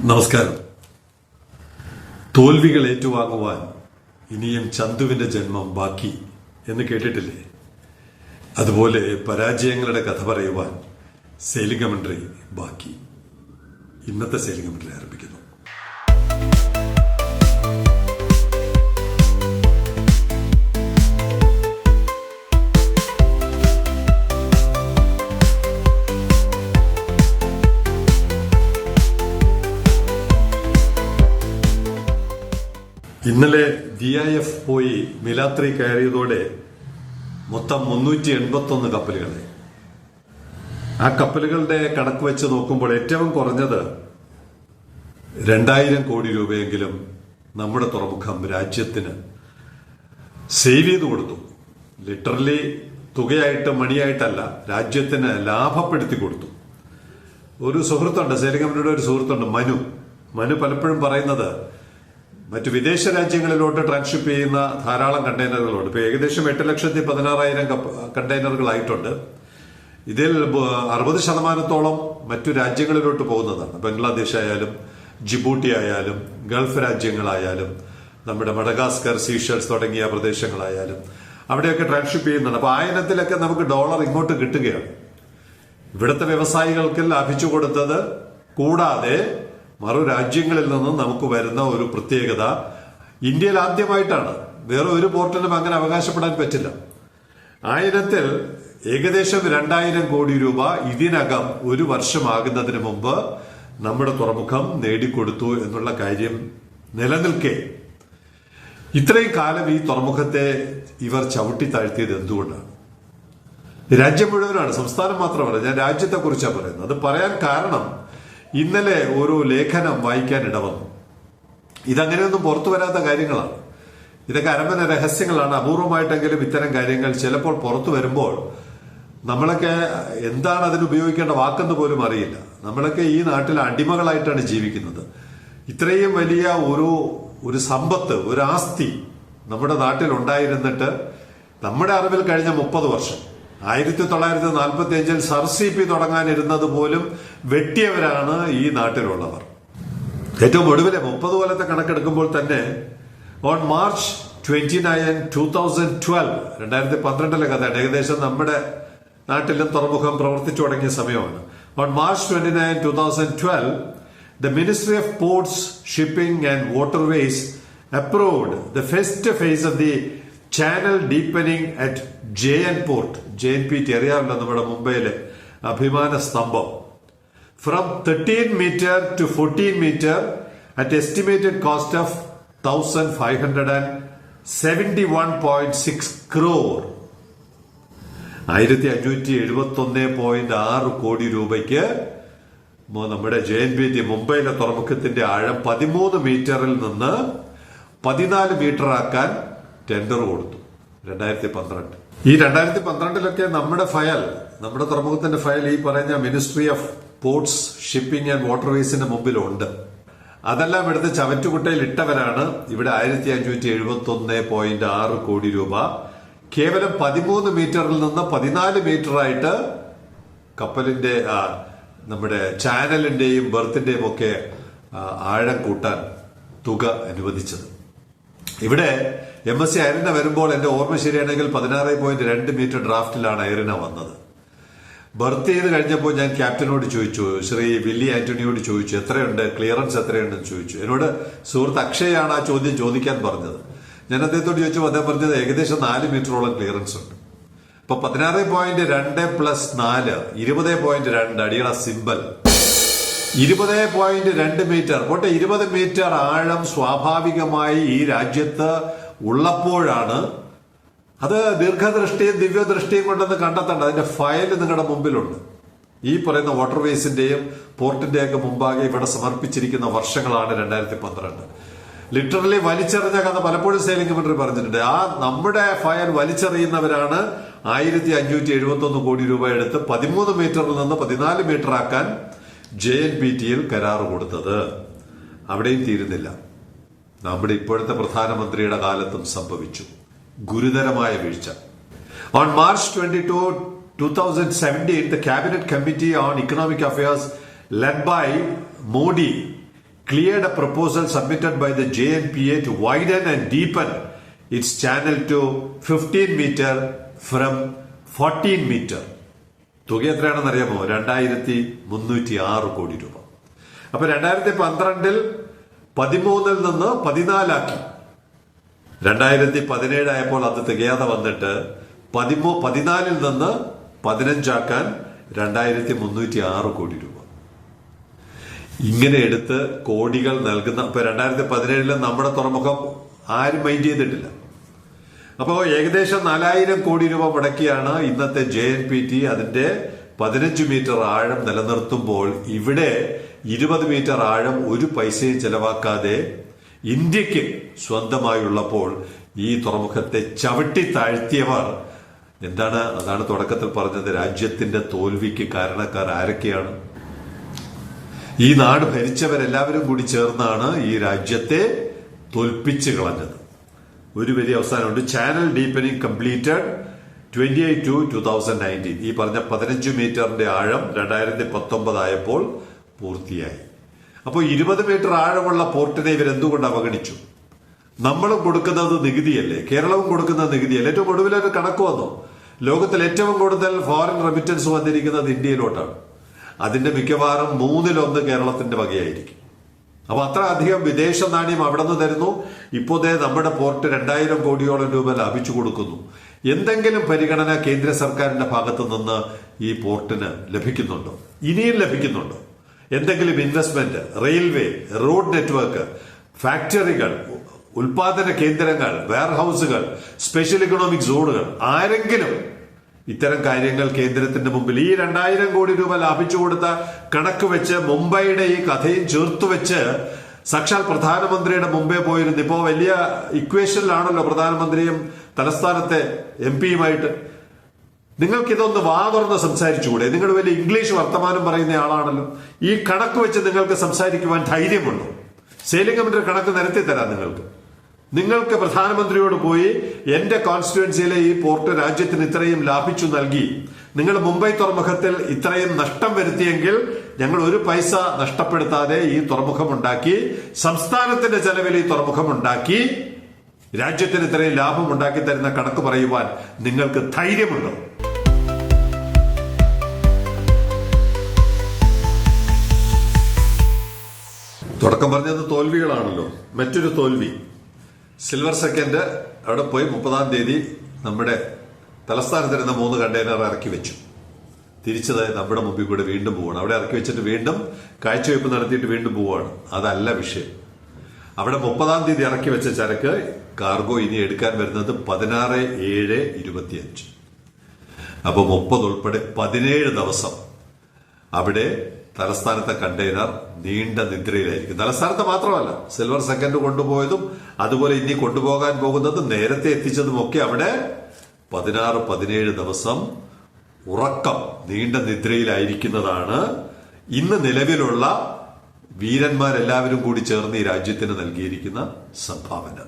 നമസ്കാരം. തോൽവികൾ ഏറ്റുവാങ്ങുവാൻ ഇനിയും ചന്തുവിന്റെ ജന്മം ബാക്കി എന്ന് കേട്ടിട്ടില്ലേ? അതുപോലെ പരാജയങ്ങളുടെ കഥ പറയുവാൻ സെയിലിംഗ് ബാക്കി. ഇന്നത്തെ സെയിലിംഗ് കമൻട്രി ആരംഭിക്കുന്നു. ഇന്നലെ ഡി ഐ എഫ് പോയി മിലാത്രി കയറിയതോടെ മൊത്തം മുന്നൂറ്റി എൺപത്തി ഒന്ന് കപ്പലുകളെ. ആ കപ്പലുകളുടെ കണക്ക് വെച്ച് നോക്കുമ്പോൾ ഏറ്റവും കുറഞ്ഞത് രണ്ടായിരം കോടി രൂപയെങ്കിലും നമ്മുടെ തുറമുഖം രാജ്യത്തിന് സേവ് ചെയ്ത് കൊടുത്തു. ലിറ്ററലി തുകയായിട്ട് മണിയായിട്ടല്ല രാജ്യത്തിന് ലാഭപ്പെടുത്തി കൊടുത്തു. ഒരു സുഹൃത്തുണ്ട് സേലിംഗ് കമ്പനിയുടെ ഒരു സുഹൃത്തുണ്ട് മനു. മനു പലപ്പോഴും പറയുന്നത് മറ്റു വിദേശ രാജ്യങ്ങളിലോട്ട് ട്രാൻസ്ഷിപ്പ് ചെയ്യുന്ന ധാരാളം കണ്ടെയ്നറുകളുണ്ട്. ഇപ്പൊ ഏകദേശം എട്ട് ലക്ഷത്തി പതിനാറായിരം കണ്ടെയ്നറുകളായിട്ടുണ്ട്. ഇതിൽ അറുപത് ശതമാനത്തോളം മറ്റു രാജ്യങ്ങളിലോട്ട് പോകുന്നതാണ്. ബംഗ്ലാദേശ് ആയാലും ജിബൂട്ടി ആയാലും ഗൾഫ് രാജ്യങ്ങളായാലും നമ്മുടെ മഡഗാസ്കർ സീഷൽസ് തുടങ്ങിയ പ്രദേശങ്ങളായാലും അവിടെയൊക്കെ ട്രാൻസ്ഷിപ്പ് ചെയ്യുന്നുണ്ട്. അപ്പൊ ആ ഇനത്തിലൊക്കെ നമുക്ക് ഡോളർ ഇങ്ങോട്ട് കിട്ടുകയാണ്. ഇവിടുത്തെ വ്യവസായികൾക്ക് ലാഭിച്ചു കൊടുത്തത് കൂടാതെ മറു രാജ്യങ്ങളിൽ നിന്നും നമുക്ക് വരുന്ന ഒരു പ്രത്യേകത ഇന്ത്യയിൽ ആദ്യമായിട്ടാണ്. വേറെ ഒരു പോർട്ടലും അങ്ങനെ അവകാശപ്പെടാൻ പറ്റില്ല. ആയിരത്തിൽ ഏകദേശം രണ്ടായിരം കോടി രൂപ ഇതിനകം ഒരു വർഷമാകുന്നതിന് മുമ്പ് നമ്മുടെ തുറമുഖം നേടിക്കൊടുത്തു എന്നുള്ള കാര്യം നിലനിൽക്കെ. ഇത്രയും കാലം ഈ തുറമുഖത്തെ ഇവർ ചവിട്ടി താഴ്ത്തിയത് എന്തുകൊണ്ടാണ്? രാജ്യം മുഴുവനാണ് സംസ്ഥാനം മാത്രമല്ല ഞാൻ രാജ്യത്തെ കുറിച്ചാണ് പറയുന്നത്. അത് പറയാൻ കാരണം ഇന്നലെ ഒരു ലേഖനം വായിക്കാൻ ഇടവന്നു. ഇതങ്ങനെയൊന്നും പുറത്തു വരാത്ത കാര്യങ്ങളാണ്. ഇതൊക്കെ അരമന രഹസ്യങ്ങളാണ്. അപൂർവമായിട്ടെങ്കിലും ഇത്തരം കാര്യങ്ങൾ ചിലപ്പോൾ പുറത്തു വരുമ്പോൾ നമ്മളൊക്കെ എന്താണ് അതിന് ഉപയോഗിക്കേണ്ട വാക്കെന്ന് പോലും അറിയില്ല. നമ്മളൊക്കെ ഈ നാട്ടിൽ അടിമകളായിട്ടാണ് ജീവിക്കുന്നത്. ഇത്രയും വലിയ ഒരു ഒരു സമ്പത്ത് ഒരു ആസ്തി നമ്മുടെ നാട്ടിൽ ഉണ്ടായിരുന്നിട്ട് നമ്മുടെ അറിവിൽ കഴിഞ്ഞ മുപ്പത് വർഷം. ആയിരത്തി തൊള്ളായിരത്തി നാൽപ്പത്തി അഞ്ചിൽ സർ സി പി തുടങ്ങാനിരുന്നത് പോലും വെട്ടിയവരാണ് ഈ നാട്ടിലുള്ളവർ. ഏറ്റവും ഒടുവിലെ മുപ്പത് കൊല്ലത്തെ കണക്കെടുക്കുമ്പോൾ തന്നെ on March twenty nine two thousand twelve രണ്ടായിരത്തി പന്ത്രണ്ടിലെ കഥയാണ് ഏകദേശം നമ്മുടെ നാട്ടിലും തുറമുഖം പ്രവർത്തിച്ചു തുടങ്ങിയ സമയമാണ്. On March twenty nine two thousand twelve the ministry of ports shipping and waterways approved the first phase of the channel deepening at J N port J N P T അറിയാമല്ലോ നമ്മുടെ മുംബൈയിലെ അഭിമാന സ്തംഭം. From thirteen metre to fourteen metre at estimated cost of thousand five hundred and seventy one point six crore ആയിരത്തി അഞ്ഞൂറ്റി എഴുപത്തി ഒന്ന് point ആറ് കോടി രൂപയ്ക്ക് നമ്മുടെ ജെ എൻ പി ടി മുംബൈയിലെ തുറമുഖത്തിന്റെ ആഴം പതിമൂന്ന് മീറ്ററിൽ നിന്ന് പതിനാല് മീറ്റർ ആക്കാൻ ടെൻഡർ കൊടുത്തു. രണ്ടായിരത്തി പന്ത്രണ്ട് ഈ രണ്ടായിരത്തി പന്ത്രണ്ടിലൊക്കെ നമ്മുടെ ഫയൽ നമ്മുടെ തുറമുഖത്തിന്റെ ഫയൽ ഈ പറയുന്ന ministry of ports shipping and വാട്ടർവേസിന്റെ മുമ്പിലുണ്ട്. അതെല്ലാം എടുത്ത് ചവറ്റുകുട്ടയിൽ ഇട്ടവരാണ് ഇവിടെ ആയിരത്തി അഞ്ഞൂറ്റി എഴുപത്തി ഒന്ന് പോയിന്റ് ആറ് കോടി രൂപ. കേവലം പതിമൂന്ന് മീറ്ററിൽ നിന്ന് പതിനാല് മീറ്ററായിട്ട് കപ്പലിന്റെ നമ്മുടെ ചാനലിന്റെയും ബർത്തിന്റെയും ഒക്കെ ആഴം കൂട്ടാൻ തുക അനുവദിച്ചത്. ഇവിടെ എം എസ് സി അയറിന വരുമ്പോൾ എന്റെ ഓർമ്മ ശരിയാണെങ്കിൽ പതിനാറ് പോയിന്റ് രണ്ട് മീറ്റർ ഡ്രാഫ്റ്റിലാണ് അയറിന വന്നത്. ബർത്ത് ചെയ്ത് കഴിഞ്ഞപ്പോൾ ഞാൻ ക്യാപ്റ്റനോട് ചോദിച്ചു ശ്രീ വില്ലി ആന്റണിയോട് ചോദിച്ചു എത്രയുണ്ട്? ക്ലിയറൻസ് എത്രയുണ്ടെന്ന് ചോദിച്ചു. എന്നോട് സുഹൃത്ത് അക്ഷയാണ് ആ ചോദ്യം ചോദിക്കാൻ പറഞ്ഞത്. ഞാൻ അദ്ദേഹത്തോട് ചോദിച്ചു അദ്ദേഹം പറഞ്ഞത് ഏകദേശം നാല് മീറ്ററോളം ക്ലിയറൻസ് ഉണ്ട്. ഇപ്പൊ പതിനാറ് പോയിന്റ് രണ്ട് പ്ലസ് നാല് ഇരുപത് പോയിന്റ് രണ്ട് അടിയുടെ സിമ്പൽ ഇരുപത് പോയിന്റ് രണ്ട് മീറ്റർ. പോട്ടെ ഇരുപത് മീറ്റർ ആഴം സ്വാഭാവികമായി ഈ രാജ്യത്ത് ഉള്ളപ്പോഴാണ് അത് ദീർഘദൃഷ്ടിയും ദിവ്യദൃഷ്ടിയും കൊണ്ടെന്ന് കണ്ടെത്തേണ്ട അതിന്റെ ഫയൽ നിങ്ങളുടെ മുമ്പിലുണ്ട്. ഈ പറയുന്ന വാട്ടർവേസിന്റെയും പോർട്ടിന്റെയൊക്കെ മുമ്പാകെ ഇവിടെ സമർപ്പിച്ചിരിക്കുന്ന വർഷങ്ങളാണ് രണ്ടായിരത്തി പന്ത്രണ്ട് ലിറ്ററലി വലിച്ചെറിഞ്ഞ കഥ പലപ്പോഴും സേലിംഗ് മന്ത്രി പറഞ്ഞിട്ടുണ്ട്. ആ നമ്മുടെ ഫയൽ വലിച്ചെറിയുന്നവരാണ് ആയിരത്തി അഞ്ഞൂറ്റി എഴുപത്തി ഒന്ന് കോടി രൂപ എടുത്ത് പതിമൂന്ന് മീറ്ററിൽ നിന്ന് പതിനാല് മീറ്റർ ആക്കാൻ ജെ എൻ പി ടിയിൽ കരാറ് കൊടുത്തത് അവിടെയും തീരുന്നില്ല. നമ്മുടെ ഇപ്പോഴത്തെ പ്രധാനമന്ത്രിയുടെ കാലത്തും സംഭവിച്ചു. ഗുരുതരമായ വീഴ്ച. On March twenty two two thousand seventeen the cabinet committee on economic affairs led by Modi cleared a proposal submitted by the JNPA to widen and deepen its channel to 15 meter from 14 meter. തുക എത്രയാണെന്ന് അറിയാമോ? രണ്ടായിരത്തി മുന്നൂറ്റി ആറ് കോടി രൂപ. അപ്പൊ രണ്ടായിരത്തി പന്ത്രണ്ടിൽ പതിമൂന്നിൽ നിന്ന് പതിനാലാക്കി. രണ്ടായിരത്തി പതിനേഴായപ്പോൾ അത് തികയാതെ വന്നിട്ട് പതിമൂ പതിനാലിൽ നിന്ന് പതിനഞ്ചാക്കാൻ രണ്ടായിരത്തി മുന്നൂറ്റി ആറ് കോടി രൂപ. ഇങ്ങനെ എടുത്ത് കോടികൾ നൽകുന്ന ഇപ്പൊ രണ്ടായിരത്തി പതിനേഴിൽ നമ്മുടെ തുറമുഖം ആരും മൈൻഡ് ചെയ്തിട്ടില്ല. അപ്പോൾ ഏകദേശം നാലായിരം കോടി രൂപ മുടക്കിയാണ് ഇന്നത്തെ ജെ എൻ പി ടി അതിന്റെ പതിനഞ്ച് മീറ്റർ ആഴം നിലനിർത്തുമ്പോൾ ഇവിടെ ഇരുപത് മീറ്റർ ആഴം ഒരു പൈസയും ചെലവാക്കാതെ ഇന്ത്യയ്ക്ക് സ്വന്തമായുള്ളപ്പോൾ ഈ തുറമുഖത്തെ ചവിട്ടി താഴ്ത്തിയവർ. എന്താണ് അതാണ് തുടക്കത്തിൽ പറഞ്ഞത്. രാജ്യത്തിന്റെ തോൽവിക്ക് കാരണക്കാർ ആരൊക്കെയാണ്? ഈ നാട് ഭരിച്ചവരെല്ലാവരും കൂടി ചേർന്നാണ് ഈ രാജ്യത്തെ തോൽപ്പിച്ചു കളഞ്ഞത്. ഒരു വലിയ അവസാനമുണ്ട്. Channel deepening completed twenty eight two two thousand nineteen ഈ പറഞ്ഞ പതിനഞ്ച് മീറ്ററിന്റെ ആഴം രണ്ടായിരത്തി പത്തൊമ്പത് ആയപ്പോൾ പൂർത്തിയായി. അപ്പോൾ ഇരുപത് മീറ്റർ ആഴമുള്ള പോർട്ടിനെ ഇവരെന്തുകൊണ്ട് അവഗണിച്ചു? നമ്മളും കൊടുക്കുന്നത് നികുതിയല്ലേ? കേരളവും കൊടുക്കുന്ന നികുതിയല്ലേ? ഏറ്റവും ഒടുവിൽ ഒരു കണക്ക് വന്നു. ലോകത്തിൽ ഏറ്റവും കൂടുതൽ ഫോറിൻ റെമിറ്റൻസ് വന്നിരിക്കുന്നത് ഇന്ത്യയിലോട്ടാണ്. അതിന്റെ മിക്കവാറും മൂന്നിലൊന്ന് കേരളത്തിന്റെ വകയായിരിക്കും. അപ്പൊ അത്ര അധികം വിദേശ നാണ്യം അവിടെ നിന്ന് തരുന്നു. ഇപ്പോ ദേ നമ്മുടെ പോർട്ട് രണ്ടായിരം കോടിയോളം രൂപ ലാഭിച്ചു കൊടുക്കുന്നു. എന്തെങ്കിലും പരിഗണന കേന്ദ്ര സർക്കാരിന്റെ ഭാഗത്തു നിന്ന് ഈ പോർട്ടിന് ലഭിക്കുന്നുണ്ടോ? ഇനിയും ലഭിക്കുന്നുണ്ടോ? എന്തെങ്കിലും ഇൻവെസ്റ്റ്മെന്റ് റെയിൽവേ റോഡ് നെറ്റ്വർക്ക് ഫാക്ടറികൾ ഉൽപാദന കേന്ദ്രങ്ങൾ വെയർഹൌസുകൾ സ്പെഷ്യൽ ഇക്കണോമിക് സോണുകൾ ആരെങ്കിലും ഇത്തരം കാര്യങ്ങൾ കേന്ദ്രത്തിന്റെ മുമ്പിൽ ഈ രണ്ടായിരം കോടി രൂപ ലാഭിച്ചു കൊടുത്ത കണക്ക് വെച്ച് മുംബൈയുടെ ഈ കഥയും ചേർത്ത് വെച്ച് സാക്ഷാൽ പ്രധാനമന്ത്രിയുടെ മുമ്പേ പോയിരുന്നു. ഇപ്പോ വലിയ ഇക്വേഷനിലാണല്ലോ പ്രധാനമന്ത്രിയും തലസ്ഥാനത്തെ എം പിയുമായിട്ട്. നിങ്ങൾക്ക് ഇതൊന്ന് വാ തുറന്ന് സംസാരിച്ചുകൂടെ? നിങ്ങൾ വലിയ ഇംഗ്ലീഷ് വർത്തമാനം പറയുന്ന ആളാണല്ലോ. ഈ കണക്ക് വെച്ച് നിങ്ങൾക്ക് സംസാരിക്കുവാൻ ധൈര്യമുണ്ടോ? സേലിംഗമിന്റെ കണക്ക് നിരത്തി തരാം നിങ്ങൾക്ക്. നിങ്ങൾക്ക് പ്രധാനമന്ത്രിയോട് പോയി എന്റെ കോൺസ്റ്റിറ്റുവൻസിയിലെ ഈ പോർട്ട് രാജ്യത്തിന് ഇത്രയും ലാഭിച്ചു നൽകി. നിങ്ങൾ മുംബൈ തുറമുഖത്തിൽ ഇത്രയും നഷ്ടം വരുത്തിയെങ്കിൽ ഞങ്ങൾ ഒരു പൈസ നഷ്ടപ്പെടുത്താതെ ഈ തുറമുഖം ഉണ്ടാക്കി സംസ്ഥാനത്തിന്റെ ചെലവിൽ ഈ തുറമുഖം ഉണ്ടാക്കി രാജ്യത്തിന് ഇത്രയും ലാഭം ഉണ്ടാക്കി തരുന്ന കണക്ക് പറയുവാൻ നിങ്ങൾക്ക് ധൈര്യമുണ്ടോ? തുടക്കം പറഞ്ഞത് തോൽവികളാണല്ലോ. മറ്റൊരു തോൽവി. സിൽവർ സെക്കൻഡ് അവിടെ പോയി മുപ്പതാം തീയതി നമ്മുടെ തലസ്ഥാനത്തിരുന്ന മൂന്ന് കണ്ടെയ്നർ ഇറക്കി വെച്ചു. തിരിച്ചത് നമ്മുടെ മുമ്പിൽ കൂടെ വീണ്ടും പോവാണ്. അവിടെ ഇറക്കി വെച്ചിട്ട് വീണ്ടും കാഴ്ചവെപ്പ് നടത്തിയിട്ട് വീണ്ടും പോവാണ്. അതല്ല വിഷയം. അവിടെ മുപ്പതാം തീയതി ഇറക്കി വെച്ച ചരക്ക് കാർഗോ ഇനി എടുക്കാൻ വരുന്നത് പതിനാറ് ഏഴ് ഇരുപത്തിയഞ്ച്. അപ്പോൾ മുപ്പത് ഉൾപ്പെടെ പതിനേഴ് ദിവസം അവിടെ തലസ്ഥാനത്തെ കണ്ടെയ്നർ നീണ്ട നിദ്രയിലായിരിക്കും. തലസ്ഥാനത്ത് മാത്രമല്ല സിൽവർ സെക്കൻഡ് കൊണ്ടുപോയതും അതുപോലെ ഇനി കൊണ്ടുപോകാൻ പോകുന്നതും നേരത്തെ എത്തിച്ചതും ഒക്കെ അവിടെ പതിനാറ് പതിനേഴ് ദിവസം ഉറക്കം നീണ്ട നിദ്രയിലായിരിക്കുന്നതാണ്. ഇന്ന് നിലവിലുള്ള വീരന്മാരെല്ലാവരും കൂടി ചേർന്ന് ഈ രാജ്യത്തിന് നൽകിയിരിക്കുന്ന സംഭാവന.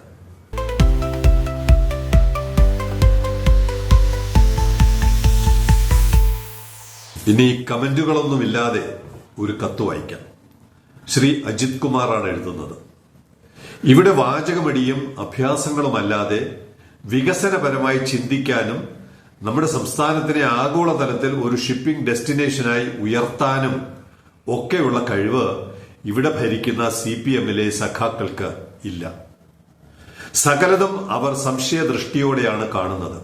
ഇനി കമന്റുകളൊന്നുമില്ലാതെ ഒരു കത്ത് വായിക്കാം. ശ്രീ അജിത് കുമാറാണ് എഴുതുന്നത്. ഇവിടെ വാചകമടിയും അഭ്യാസങ്ങളുമല്ലാതെ വികസനപരമായി ചിന്തിക്കാനും നമ്മുടെ സംസ്ഥാനത്തിനെ ആഗോളതലത്തിൽ ഒരു ഷിപ്പിംഗ് ഡെസ്റ്റിനേഷനായി ഉയർത്താനും ഒക്കെയുള്ള കഴിവ് ഇവിടെ ഭരിക്കുന്ന സി പി എമ്മിലെ സഖാക്കൾക്ക് ഇല്ല. സകലതും അവർ സംശയദൃഷ്ടിയോടെയാണ് കാണുന്നത്.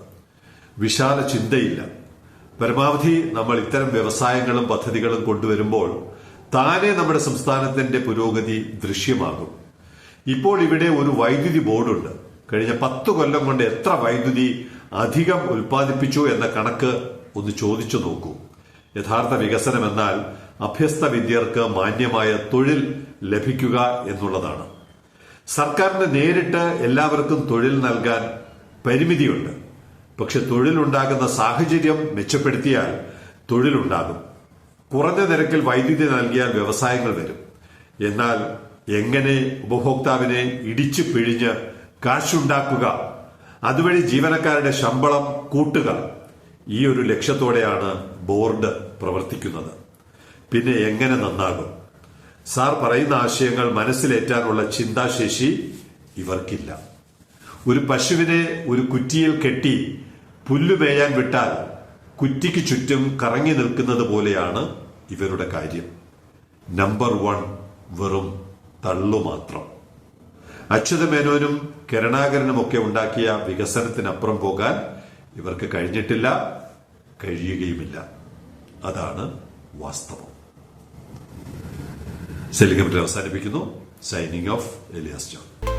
വിശാല ചിന്തയില്ല പരമാവധി നമ്മൾ ഇത്തരം വ്യവസായങ്ങളും പദ്ധതികളും കൊണ്ടുവരുമ്പോൾ താനെ നമ്മുടെ സംസ്ഥാനത്തിന്റെ പുരോഗതി ദൃശ്യമാകും. ഇപ്പോൾ ഇവിടെ ഒരു വൈദ്യുതി ബോർഡുണ്ട്. കഴിഞ്ഞ പത്ത് കൊല്ലം കൊണ്ട് എത്ര വൈദ്യുതി അധികം ഉൽപ്പാദിപ്പിച്ചു എന്ന കണക്ക് ഒന്ന് ചോദിച്ചു നോക്കൂ. യഥാർത്ഥ വികസനം എന്നാൽ അഭ്യസ്ത വിദ്യർക്ക് മാന്യമായ തൊഴിൽ ലഭിക്കുക എന്നുള്ളതാണ്. സർക്കാരിന് നേരിട്ട് എല്ലാവർക്കും തൊഴിൽ നൽകാൻ പരിമിതിയുണ്ട്. പക്ഷെ തൊഴിലുണ്ടാകുന്ന സാഹചര്യം മെച്ചപ്പെടുത്തിയാൽ തൊഴിലുണ്ടാകും. കുറഞ്ഞ നിരക്കിൽ വൈദ്യുതി നൽകിയാൽ വ്യവസായങ്ങൾ വരും. എന്നാൽ എങ്ങനെ ഉപഭോക്താവിനെ ഇടിച്ചു പിഴിഞ്ഞ് കാശുണ്ടാക്കുക അതുവഴി ജീവനക്കാരുടെ ശമ്പളം കൂട്ടുക ഈ ഒരു ലക്ഷ്യത്തോടെയാണ് ബോർഡ് പ്രവർത്തിക്കുന്നത്. പിന്നെ എങ്ങനെ നന്നാകും? സാർ പറയുന്ന ആശയങ്ങൾ മനസ്സിലേറ്റാനുള്ള ചിന്താശേഷി ഇവർക്കില്ല. ഒരു പശുവിനെ ഒരു കുറ്റിയിൽ കെട്ടി പുല്ലുമേയാൻ വിട്ടാൽ കുറ്റിക്ക് ചുറ്റും കറങ്ങി നിൽക്കുന്നത് പോലെയാണ് ഇവരുടെ കാര്യം. നമ്പർ വൺ വെറും തള്ളു മാത്രം. അച്യുതമേനോനും കരുണാകരനുമൊക്കെ ഉണ്ടാക്കിയ വികസനത്തിനപ്പുറം പോകാൻ ഇവർക്ക് കഴിഞ്ഞിട്ടില്ല കഴിയുകയുമില്ല. അതാണ് വാസ്തവം. സെലിംഗം അവസാനിപ്പിക്കുന്നു. Signing off Elias John